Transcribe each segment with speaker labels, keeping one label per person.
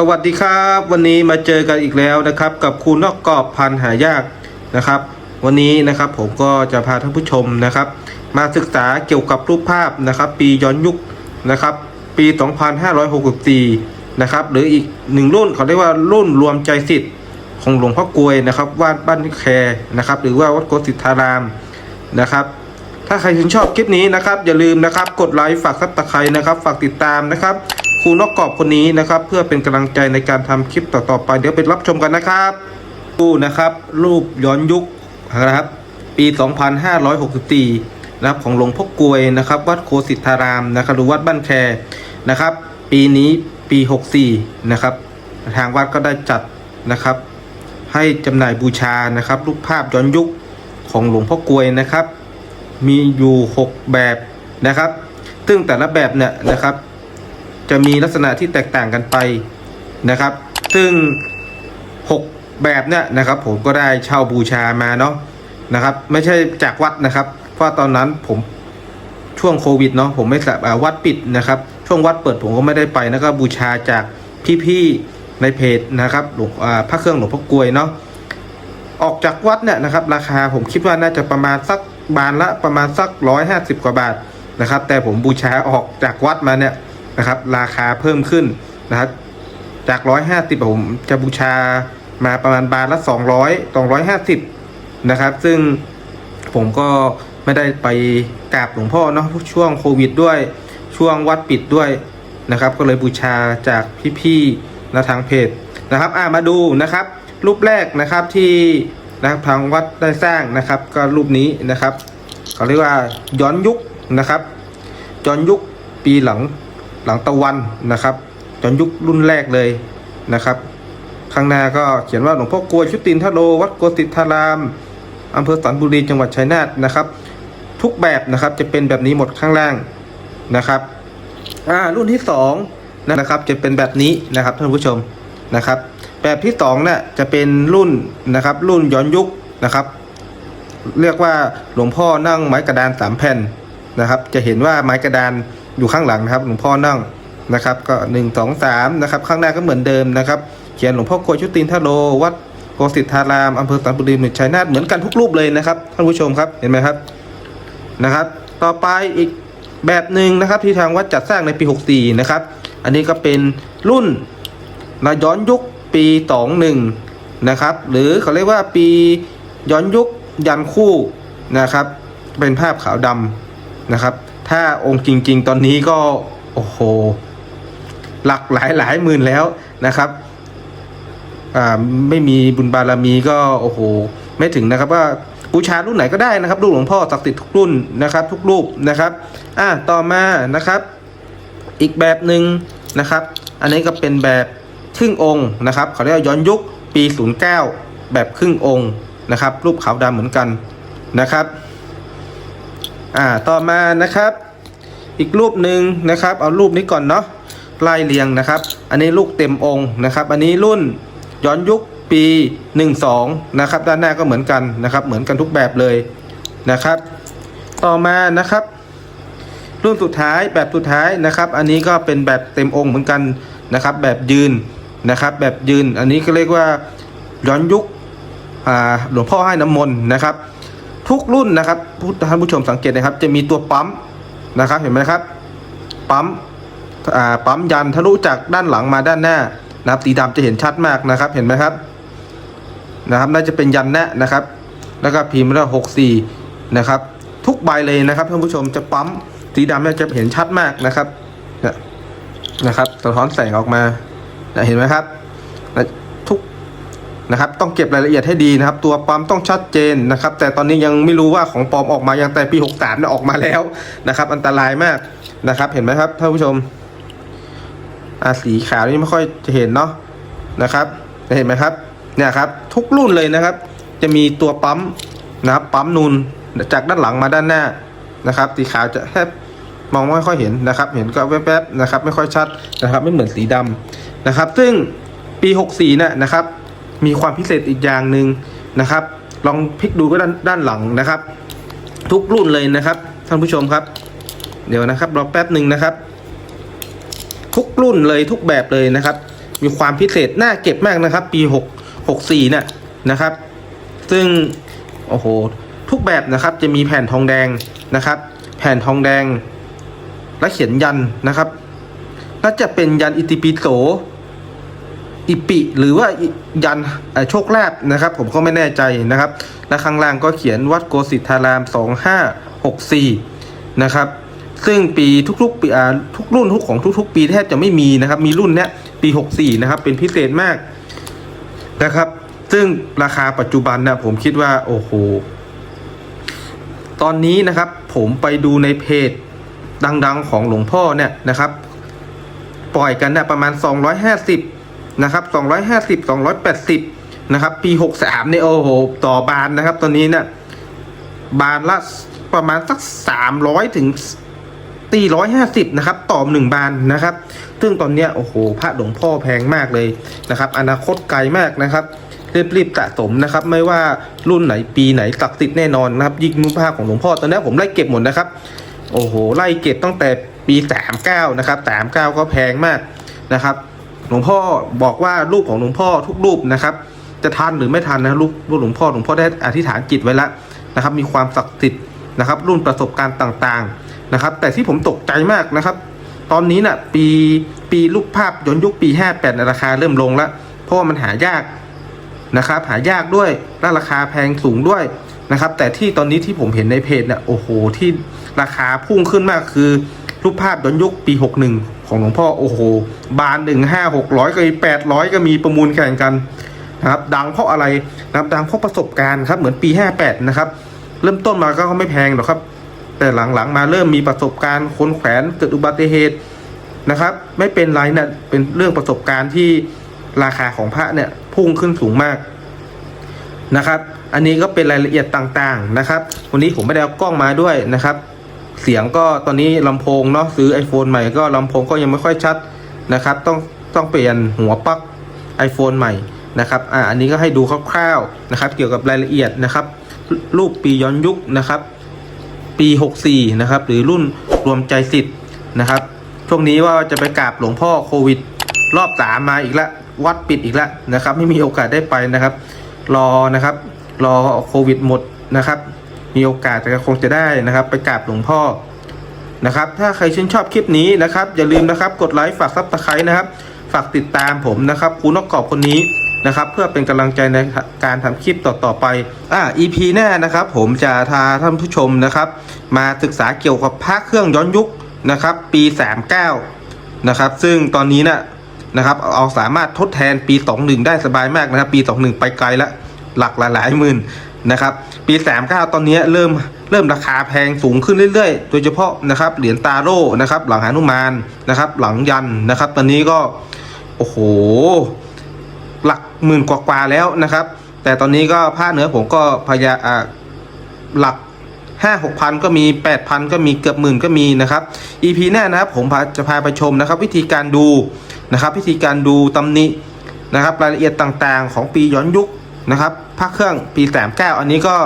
Speaker 1: สวัสดีครับ วันนี้มาเจอกันอีกแล้วนะครับ กับครูนอกกรอบพันหายากนะครับ วันนี้นะครับผมก็จะพาท่านผู้ชมนะครับ มาศึกษาเกี่ยวกับรูปภาพนะครับ ปีย้อนยุคนะครับ ปี 2564 นะครับหรืออีกหนึ่งรุ่นเขาเรียกว่ารุ่นรวมใจสิทธิ์ของหลวงพ่อกลวยนะครับวาดบ้านแคนะครับหรือว่าวัดโกสิทธารามนะครับ ถ้าใครชื่นชอบคลิปนี้นะครับอย่าลืมนะครับ กดไลค์ฝากซับสไครต์นะครับ ฝากติดตามนะครับ รูนกกรอบคนนี้นะครับ เพื่อเป็นกำลังใจในการทำคลิปต่อๆไป เดี๋ยวไปรับชมกันนะครับดูนะครับ รูปย้อนยุคนะครับ ปี 2564นะครับของหลวงพ่อกลวยนะครับ วัดโคสิทธารามนะครับหรือวัดบ้านแคนะครับ ปีนี้ปี 64นะครับ ทางวัดก็ได้จัดนะครับ ให้จำหน่ายบูชานะครับรูปภาพย้อนยุคของหลวงพ่อกลวยนะครับ มีอยู่ 6 แบบนะครับ ซึ่งแต่ละแบบเนี่ยนะครับ จะมีลักษณะที่แตกต่างกันไปนะครับ ซึ่ง 6 แบบเนี่ยนะครับผมก็ได้เช่าบูชามาเนาะนะครับ ไม่ใช่จากวัดนะครับ เพราะตอนนั้นผมช่วงโควิดเนาะผมไม่สามารถวัดปิดนะครับ ช่วงวัดเปิดผมก็ไม่ได้ไปนะครับบูชาจากพี่ๆในเพจนะครับหลวงพระเครื่องหลวงพ่อกลวยเนาะออกจากวัดเนี่ยนะครับ ราคาผมคิดว่าน่าจะประมาณสักบานละประมาณสักร้อยห้าสิบกว่าบาทนะครับ แต่ผมบูชาออกจากวัดมาเนี่ย นะครับ ราคาเพิ่มขึ้นนะครับจากร้อยห้าสิบผมจะบูชามาประมาณบานละสองร้อยสองร้อยห้าสิบนะครับ ซึ่งผมก็ไม่ได้ไปกราบหลวงพ่อเนาะช่วงโควิดด้วยช่วงวัดปิดด้วยนะครับ ก็เลยบูชาจากพี่ๆนะทางเพจนะครับอ่ามาดูนะครับ รูปแรกนะครับที่นะครับทางวัดได้สร้างนะครับ ก็รูปนี้นะครับเขาเรียกว่าย้อนยุคนะครับย้อนยุคปีหลัง หลังตะวันนะครับย้อนยุครุ่นแรกเลยนะครับ ข้างหน้าก็เขียนว่าหลวงพ่อกลวยชุตินทโลวัดโกสิทธารามอำเภอสันบุรีจังหวัดชัยนาทนะครับ ทุกแบบนะครับจะเป็นแบบนี้หมดข้างล่างนะครับอ่ารุ่นที่สองนะครับจะเป็นแบบนี้นะครับท่านผู้ชมนะครับ แบบที่สองเนี่ยจะเป็นรุ่นนะครับ รุ่นย้อนยุคนะครับ เรียกว่าหลวงพ่อนั่งไม้กระดานสามแผ่นนะครับ จะเห็นว่าไม้กระดาน อยู่ข้างหลังนะครับ หลวงพ่อนั่งนะครับ ก็หนึ่งสองสามนะครับ ข้างหน้าก็เหมือนเดิมนะครับ เขียนหลวงพ่อโกชุตินทโลวัดโกสิทธารามอำเภอสันบุรีเมืองชัยนาทเหมือนกันทุกรูปเลยนะครับท่านผู้ชมครับเห็นไหมครับนะครับ ต่อไปอีกแบบหนึ่งนะครับที่ทางวัดจัดสร้างในปี 64 นะครับ อันนี้ก็เป็นรุ่นนะย้อนยุคปี 21 นะครับ หรือเขาเรียกว่าปีย้อนยุคยันคู่นะครับ เป็นภาพขาวดำนะครับ ถ้าองค์จริง ๆ ตอนนี้ก็โอ้โหหลักหลายหลายหมื่นแล้วนะครับอ่าไม่มีบุญบารมีก็โอ้โหไม่ถึงนะครับว่าบูชารุ่นไหนก็ได้นะครับรูปหลวงพ่อศักดิ์สิทธิ์ทุกรุ่นนะครับ ทุกรูปนะครับ อ่าต่อมานะครับ อีกแบบหนึ่งนะครับ อันนี้ก็เป็นแบบครึ่งองค์นะครับ เขาเรียกย้อนยุคปี 09 แบบครึ่งองค์นะครับ รูปขาวดำเหมือนกันนะครับ อ่าต่อมานะครับ อีกรูปหนึ่งนะครับ เอารูปนี้ก่อนเนาะไล่เรียงนะครับ อันนี้ลูกเต็มองค์นะครับ อันนี้รุ่นย้อนยุคปี 12 นะครับ ด้านหน้าก็เหมือนกันนะครับ เหมือนกันทุกแบบเลยนะครับ ต่อมานะครับ รุ่นสุดท้ายแบบสุดท้ายนะครับ อันนี้ก็เป็นแบบเต็มองค์เหมือนกันนะครับ แบบยืนนะครับ แบบยืน อันนี้ก็เรียกว่าย้อนยุคหลวงพ่อให้น้ำมนต์นะครับ ทุกรุ่นนะครับผู้ท่านผู้ชมสังเกตนะครับ จะมีตัวปั๊มนะครับเห็นไหมครับ ปั๊มปั๊มยันทะลุจากด้านหลังมาด้านหน้านะครับสีดำจะเห็นชัดมากนะครับเห็นไหมครับนะครับน่าจะเป็นยันแนะนะครับ แล้วก็พิมพ์ล้วหกสี่นะครับ ทุกใบเลยนะครับท่านผู้ชมจะปั๊มสีดำเนี่ยจะเห็นชัดมากนะครับนะครับ สะท้อนแสงออกมาเนี่ยเห็นไหมครับ นะครับต้องเก็บรายละเอียดให้ดีนะครับ ตัวปั๊มต้องชัดเจนนะครับ แต่ตอนนี้ยังไม่รู้ว่าของปลอมออกมายังแต่ปี 63เนี่ยออกมาแล้วนะครับ อันตรายมากนะครับ เห็นไหมครับท่านผู้ชมอาสีขาวนี่ไม่ค่อยจะเห็นเนาะนะครับเห็นไหมครับเนี่ยครับ ทุกรุ่นเลยนะครับ จะมีตัวปั๊มนะครับปั๊มนูนจากด้านหลังมาด้านหน้านะครับสีขาวจะแทบมองไม่ค่อยเห็นนะครับ เห็นก็แวบๆนะครับ ไม่ค่อยชัดนะครับ ไม่เหมือนสีดำนะครับ ซึ่งปี 64เนี่ยนะครับ มีความพิเศษอีกอย่างหนึ่งนะครับ ลองพลิกดูก็ด้านด้านหลังนะครับ ทุกรุ่นเลยนะครับ ท่านผู้ชมครับ เดี๋ยวนะครับรอแป๊บหนึ่งนะครับ ทุกรุ่นเลยทุกแบบเลยนะครับ มีความพิเศษน่าเก็บมากนะครับ ปี6 64เนี่ยนะครับ ซึ่งโอ้โหทุกแบบนะครับจะมีแผ่นทองแดงนะครับ แผ่นทองแดงและเขียนยันนะครับน่าจะเป็นยันอิติปิโส อิปิหรือว่ายันโชคลาภนะครับ ผมก็ไม่แน่ใจนะครับ และข้างล่างก็เขียนวัดโกสิทธาราม 2564 นะครับ ซึ่งปีทุกๆปีทุกรุ่นทุกของทุก ๆ ปีแทบจะไม่มีนะครับ มีรุ่นเนี้ยปี 64 นะครับ เป็นพิเศษมากนะครับ ซึ่งราคาปัจจุบันนะผมคิดว่าโอ้โหตอนนี้นะครับผมไปดูในเพจดังๆของหลวงพ่อเนี่ยนะครับ ปล่อยกันเนี่ยประมาณ 250 นะครับ250 280นะครับปี 63เนี่ยโอ้โหต่อบานนะครับตอนนี้เนี่ยบานละประมาณสัก 300ถึงตีร้อยห้าสิบนะครับต่อหนึ่งบานนะครับ ซึ่งตอนเนี้ยโอ้โหพระหลวงพ่อแพงมากเลยนะครับ อนาคตไกลมากนะครับรีบรีบๆสะสมนะครับ ไม่ว่ารุ่นไหนปีไหนศักดิ์สิทธิ์แน่นอนนะครับยิ่งนุ่ภาพของหลวงพ่อตอนนี้ผมไล่เก็บหมดนะครับ โอ้โหไล่เก็บตั้งแต่ปี39นะครับ39ก็แพงมากนะครับ หลวงพ่อบอกว่ารูปของหลวงพ่อทุกรูปนะครับ จะทันหรือไม่ทันนะรูปรูปหลวงพ่อหลวงพ่อได้อธิษฐานจิตไว้แล้วนะครับ มีความศักดิ์สิทธิ์นะครับรุ่นประสบการณ์ต่างๆนะครับ แต่ที่ผมตกใจมากนะครับ ตอนนี้น่ะปีปีรูปภาพย้อนยุคปี 58ในราคาเริ่มลงแล้ว เพราะว่ามันหายากนะครับ หายากด้วยและราคาแพงสูงด้วยนะครับ แต่ที่ตอนนี้ที่ผมเห็นในเพจเนี่ยโอ้โหที่ราคาพุ่งขึ้นมากคือรูปภาพย้อนยุคปี 61 ของหลวงพ่อโอ้โห บานหนึ่งห้าหกร้อยก็มีแปดร้อยก็มีประมูลแข่งกันนะครับ ดังเพราะอะไรนะครับดังเพราะประสบการณ์ครับ เหมือนปี58นะครับ เริ่มต้นมาก็ไม่แพงหรอกครับ แต่หลังๆมาเริ่มมีประสบการณ์คนแขวนเกิดอุบัติเหตุนะครับ ไม่เป็นไรนะเป็นเรื่องประสบการณ์ที่ราคาของพระเนี่ยพุ่งขึ้นสูงมากนะครับ อันนี้ก็เป็นรายละเอียดต่างๆนะครับ วันนี้ผมไม่ได้เอากล้องมาด้วยนะครับ เสียงก็ตอนนี้ลำโพงเนาะซื้อ iPhone ใหม่ก็ลำโพงก็ยังไม่ค่อยชัดนะครับ ต้องต้องเปลี่ยนหัวปลั๊ก iPhone ใหม่นะครับอ่าอันนี้ก็ให้ดูคร่าวๆนะครับ เกี่ยวกับรายละเอียดนะครับ รูปปีย้อนยุคนะครับ ปี 64 นะครับ หรือรุ่นรวมใจสิทธิ์นะครับ ช่วงนี้ว่าจะไปกราบหลวงพ่อโควิด รอบสามมาอีกแล้ววัดปิดอีกแล้วนะครับ ไม่มีโอกาสได้ไปนะครับ รอนะครับ รอโควิดหมดนะครับ มีโอกาสจะคงจะได้นะครับ ไปกราบหลวงพ่อนะครับ ถ้าใครชื่นชอบคลิปนี้นะครับ อย่าลืมนะครับ กดไลค์ฝากซับสไครต์นะครับ ฝากติดตามผมนะครับครูนกกรอบคนนี้นะครับ เพื่อเป็นกำลังใจในการทำคลิปต่อๆไปอ่า EP หน้านะครับ ผมจะพาท่านผู้ชมนะครับ มาศึกษาเกี่ยวกับพระเครื่องย้อนยุคนะครับ ปี 39 นะครับ ซึ่งตอนนี้นะนะครับเอาสามารถทดแทนปี 21 ได้สบายมากนะครับ ปี 21 ไปไกลล้วหลักหลายหมื่น นะครับ ปี 39 ตอนนี้เริ่มเริ่มราคาแพงสูงขึ้นเรื่อยๆ โดยเฉพาะนะครับเหรียญตาโร่นะครับ หลังหานุมานนะครับ หลังยันนะครับ ตอนนี้ก็โอ้โห หลักหมื่นกว่าๆแล้วนะครับ แต่ตอนนี้ก็ผ้าเหนือผมก็พยาหลักห้าหกพันก็มีแปดพันก็มีเกือบหมื่นก็มีนะครับ EP หน้านะครับผมจะพาไปชมนะครับ วิธีการดูนะครับ วิธีการดูตำหนินะครับ รายละเอียดต่างๆ ของปีย้อนยุค นะครับพระเครื่องปีสามเก้าอันนี้ก็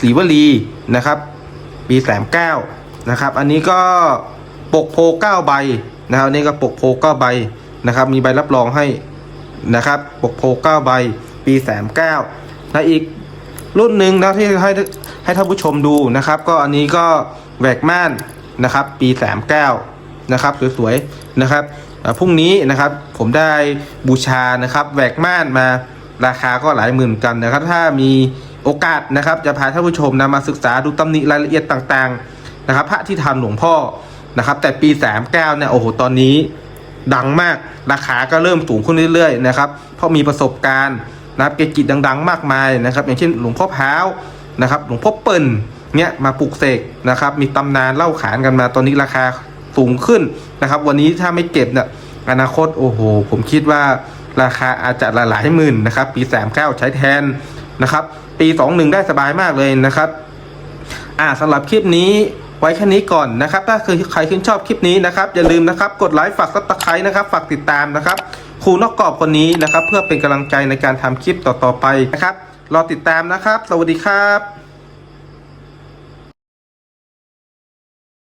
Speaker 1: สีวลีนะครับ ปีสามเก้านะครับ อันนี้ก็ปกโพเก้าใบนะครับอันนี้ก็ปกโพเก้าใบนะครับ มีใบรับรองให้นะครับ ปกโพ9ใบ ปี39และอีกรุ่นหนึ่งนะที่ให้ให้ท่านผู้ชมดูนะครับ ก็อันนี้ก็แหวกม่านนะครับ ปี39นะครับสวยๆนะครับพรุ่งนี้นะครับผมได้บูชานะครับแหวกม่านมา ราคาก็หลายหมื่นกันนะครับ ถ้ามีโอกาสนะครับ จะพาท่านผู้ชมนะมาศึกษาดูตำหนิรายละเอียดต่างๆนะครับ พระที่ทำหลวงพ่อนะครับ แต่ปี 39เนี่ยโอ้โหตอนนี้ดังมากราคาก็เริ่มสูงขึ้นเรื่อยๆนะครับเพราะมีประสบการณ์นะครับเกจิดัง ๆ มากมายนะครับ อย่างเช่นหลวงพ่อพาวนะครับ หลวงพ่อเปิ่นเนี่ยมาปลุกเสกนะครับ มีตำนานเล่าขานกันมาตอนนี้ราคาสูงขึ้นนะครับ วันนี้ถ้าไม่เก็บเนี่ยอนาคตโอ้โห ผมคิดว่า ราคาอาจจะหลายหมื่นนะครับ ปี39ใช้แทนนะครับ ปี21ได้สบายมากเลยนะครับ อ่าสำหรับคลิปนี้ไว้แค่นี้ก่อนนะครับ ถ้าคือใครชื่นชอบคลิปนี้นะครับ อย่าลืมนะครับ กดไลค์ฝากซับสไครต์นะครับ ฝากติดตามนะครับครูนอกกรอบคนนี้นะครับ เพื่อเป็นกำลังใจในการทำคลิปต่อๆไปนะครับ รอติดตามนะครับ สวัสดีครับ